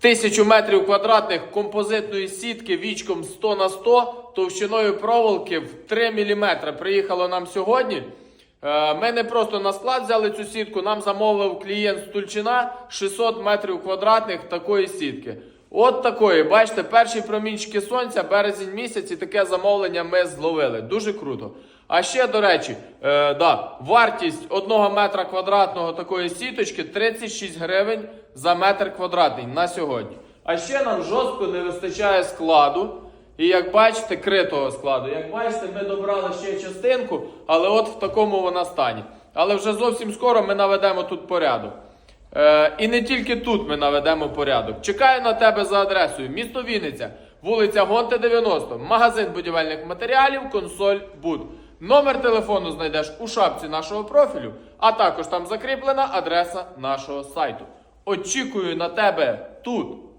Тисячу метрів квадратних композитної сітки вічком 100 на 100 товщиною проволоки в 3 мм приїхало нам сьогодні. Е, Ми не просто на склад взяли цю сітку, нам замовив клієнт з Тульчина 600 метрів квадратних такої сітки. От такої, бачите, перші промінчики сонця, березень місяць і таке замовлення ми зловили. Дуже круто. А ще, до речі, е, да, вартість одного метра квадратного такої сіточки 36 гривень за метр квадратний на сьогодні. А ще нам жорстко не вистачає складу. І як бачите, критого складу. Як бачите, ми добрали ще частинку, але от в такому вона стані. Але вже зовсім скоро ми наведемо тут порядок. Е, і не тільки тут ми наведемо порядок. Чекаю на тебе за адресою. Місто Вінниця, вулиця Гонте 90, магазин будівельних матеріалів, консоль Буд. Номер телефону знайдеш у шапці нашого профілю, а також там закріплена адреса нашого сайту. Очікую на тебе тут.